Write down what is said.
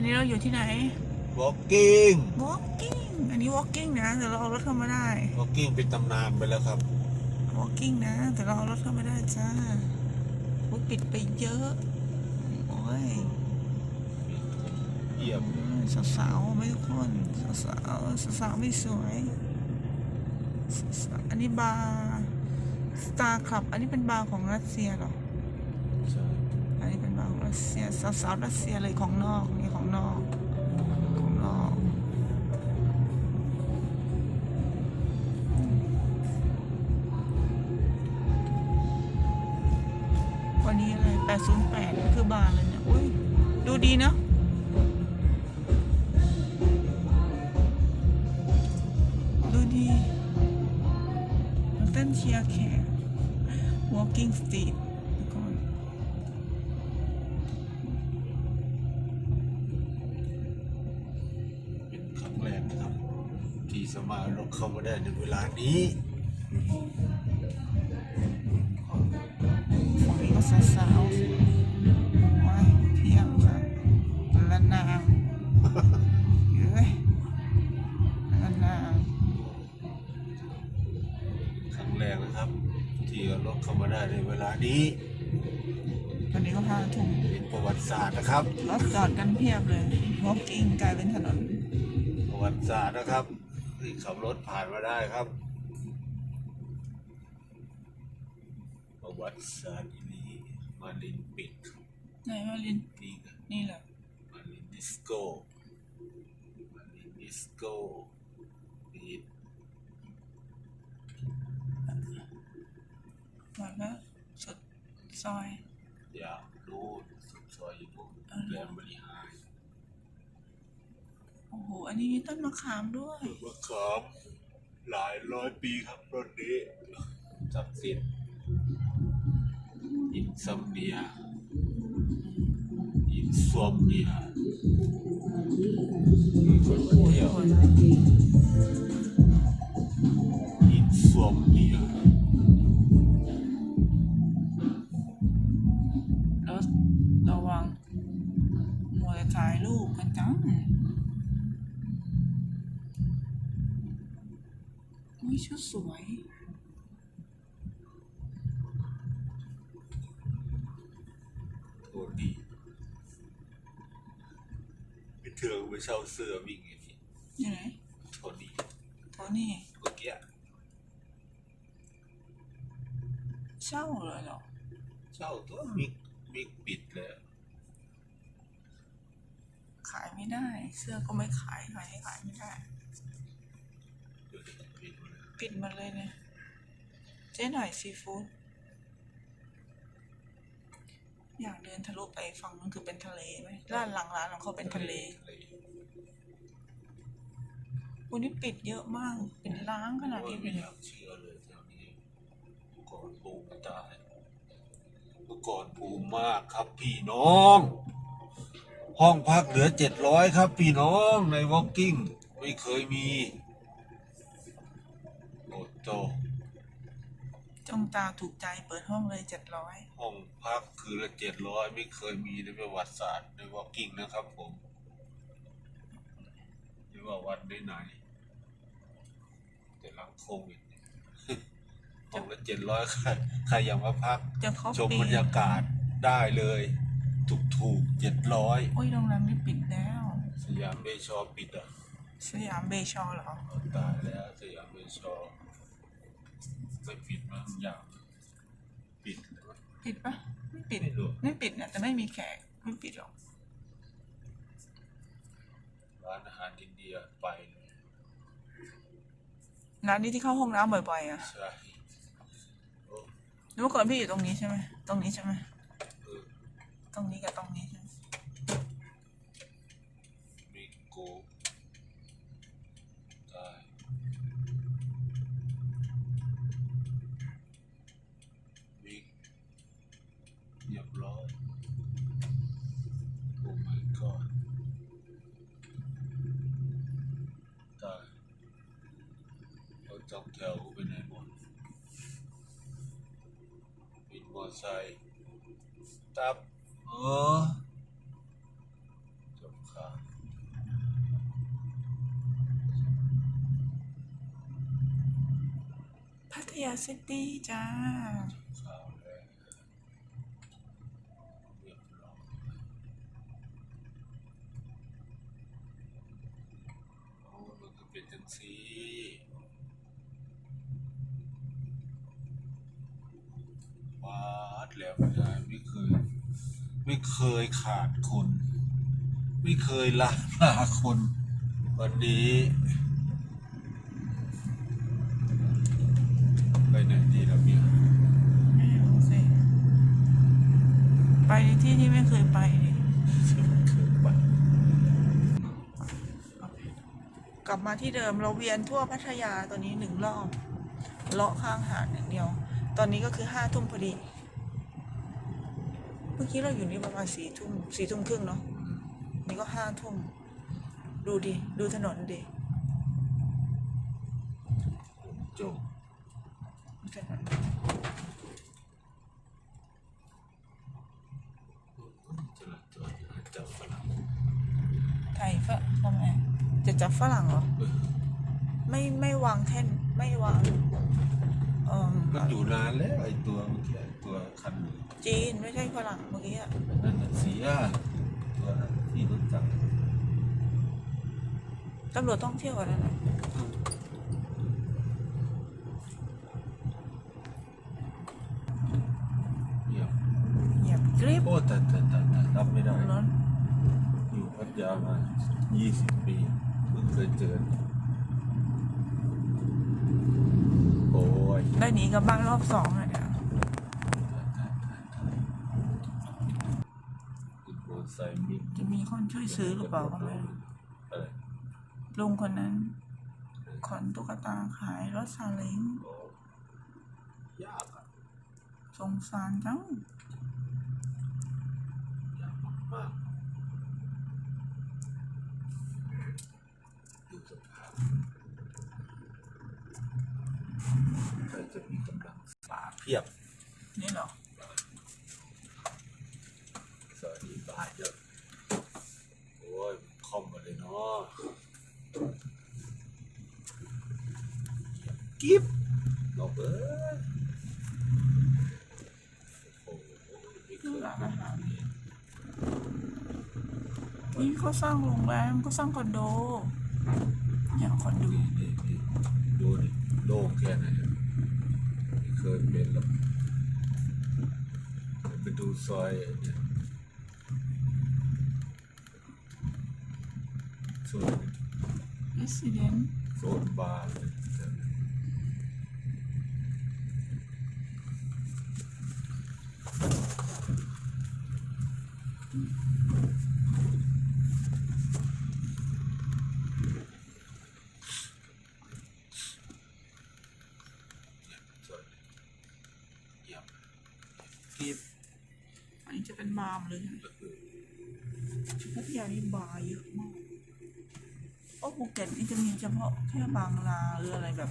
วันนี้เราอยู่ที่ไหน walking walking อันนี้ walking นะแต่เราเอารถเข้ามาได้ walking เป็นตำนานไปแล้วครับ walking นะ แต่เราเอารถเข้ามาได้จ้าอุ๊ยปิดไปเยอะ โอ้ยเยี่ยมสาวๆไม่ทุกคนสาวๆสาวๆไม่สวยสาวๆอันนี้บาร์สตาร์คลับ อันนี้เป็นบาร์ของรัสเซียเหรอใช่อันนี้เป็นบาร์ของรัสเซียสาวๆรัสเซียเลยของนอกนี่ ของนอกของนอกวันนี้อะไร808คือบาร์เลยเนี่ยอุ้ยดูดีเนาะดูดีเต้นเชียร์แขก walking street สามารถเราเข้ามาได้ในเวลานี้ฝั่งนี้ก็สาวๆว้ายเที่ยงค่ะละนางเอ้ยละนางครั้งแรกนะครับ ที่เราเข้ามาได้ในเวลานี้วันนี้ก็พาทุ่งเป็นประวัติศาสตร์นะครับรถจอดกันเพียบเลย walking กลายเป็นถนนประวัติศาสตร์นะครับ ที่ขับรถผ่านมาได้ครับประวัติศาสตร์ที่นี้มาลินปิดครับไหนมาลินนี่นะนี่แหละมาลินดิสโก้มาลินดิสโก้ปิดมาแล้วสุดซอย อยากรู้สุดซอยอยู่นู่นแรมบริหารโอ้โหอันนี้มีต้นมะขามด้วย มะขามหลายร้อยปีครับรถนี้ศักดิ์สิทธิ์อินซัมเนียอินซอมเนียมีคนมาเที่ยว ชุดสวย โทดีไปเถื่อนไปเช่าเสื้อวิ่งไงพี่นี่ไหนโทดีโทนี่เมื่อกี้เช่าเลยเหรอเช่าตัวมิกมิกปิดเลยขายไม่ได้ เสื้อก็ไม่ขายขายให้ขายไม่ได้เดี๋ยวจะ ปิดหมดเลยปิดหมาเลยเนี่ยเจ๊หน่อยซีฟู้ดอยากเดินทะลุไปฝั่งนั้นคือเป็นทะเลไหมร้านหลังร้านของเขาเป็นทะเลวันนี้ปิดเยอะมากเป็นล้างขนาดนี้เลไม่ยอเนี่ยากเชื่อเลยแถวนี้เมื่อก่อนบูมตายเมื่อก่อนบูมมากครับพี่น้อง ห้องพักเหลือเจ็ดร้อยครับพี่น้องในวอล์กิ้งไม่เคยมี โอ้โตจ้องตาถูกใจเปิดห้องเลยเจ็ดร้อยห้องพักคือละเจ็ดร้อยไม่เคยมีในประวัติศาสตร์ในวอล์กิ้งนะครับผมไม่ว่าวันไหนๆแต่หลังโควิดห้องละเจ็ดร้อยใครใครอยากมาพัก จะเขาชมปีบรรยากาศได้เลย ถูกถูกเจ็ดร้อยโอ้ยโรงแรมนี้ปิดแล้ว สยามเบชอปิดอะสยามเบชอเหรอ ตายแล้วสยามเบชอ ไม่ปิดมั้งอย่างปิดเลยวะปิดปะไม่ปิดไม่รู้ไม่ปิดนะแต่ไม่มีแขกไม่ปิดหรอก ร้านอาหารอินเดียไปเลยร้านนี้ที่เข้าห้องน้ำบ่อยๆอะใช่โอ้เมื่อก่อนพี่อยู่ตรงนี้ใช่ไหมตรงนี้ใช่ไหมเออตรงนี้กับตรงนี้ สองแถวไปไหนหมดปิดมอไซค์ตับเออจบข่าพัทยาซิตี้จ้าจอ้รีจ้อโอ้มันก็เป็นจังสี วาดแล้วไม่ได้ไม่เคย ไม่เคยขาดคน ไม่เคยลาลาคน วันนี้ ไปไหนดีแล้วเนี่ยไม่รู้สิ ไปในที่ที่ไม่เคยไปดิไม่เคยไปกลับมาที่เดิมเราเวียนทั่วพัทยาตัวนี้หนึ่งรอบเลาะข้างหาดอย่างเดียว ตอนนี้ก็คือห้าทุ่มพอดี เมื่อกี้เราอยู่นี่ประมาณสี่ทุ่มสี่ทุ่มครึ่งเนาะ นี่ก็ห้าทุ่ม ดูดิ ดูถนนดิจบถนนจราจรจับฝรั่งไทยฝรั่งทำไมจะจับฝรั่งเหรอเออไม่ไม่วางแท่น ไม่วาง เอ่อมันอยู่นานแล้วไอ้ตัวเมื่อกี้ไอ้ตัวคันจีนไม่ใช่ฝรั่งเมื่อกี้อะนั่นน่ะเสียตัวนั้นที่รู้จักตำรวจต้องเที่ยวกันแล้วนะเยี่ยมเหยียบกริปโอ้แต่แต่แต่แต่รับไม่ได้รถอยู่พัทยามา 20 ปีเพิ่งเคยเจอโอ้ย ได้หนีกับบ้านรอบสองเลยเนี่ยจะมีคนช่วยซื้อหรือเปล่าก็ไม่รู้ลุงคนนั้น ขอนตุ๊กตาขายรถซาเล้งโอ้ยากอะสงสารจังยากมากดูสภาพใคร จะมีกำลังสาเพียบ นี่เหรอสวัสดีบายเยอะโอ้ยคอมมาเลยเนาะกิฟนอกเอ้ยโอ้โหไม่เคยร้านอาหารนี่เขาสร้างโรงแรมก็สร้างคอนโด ไปดูซอยเจะเป็นมามเลยใช่ไหมที่พัทยานี่บาร์เยอะมาก โอ้ภูเก็ตนี่จะมีเฉพาะแค่บางลาหรืออะไรแบบ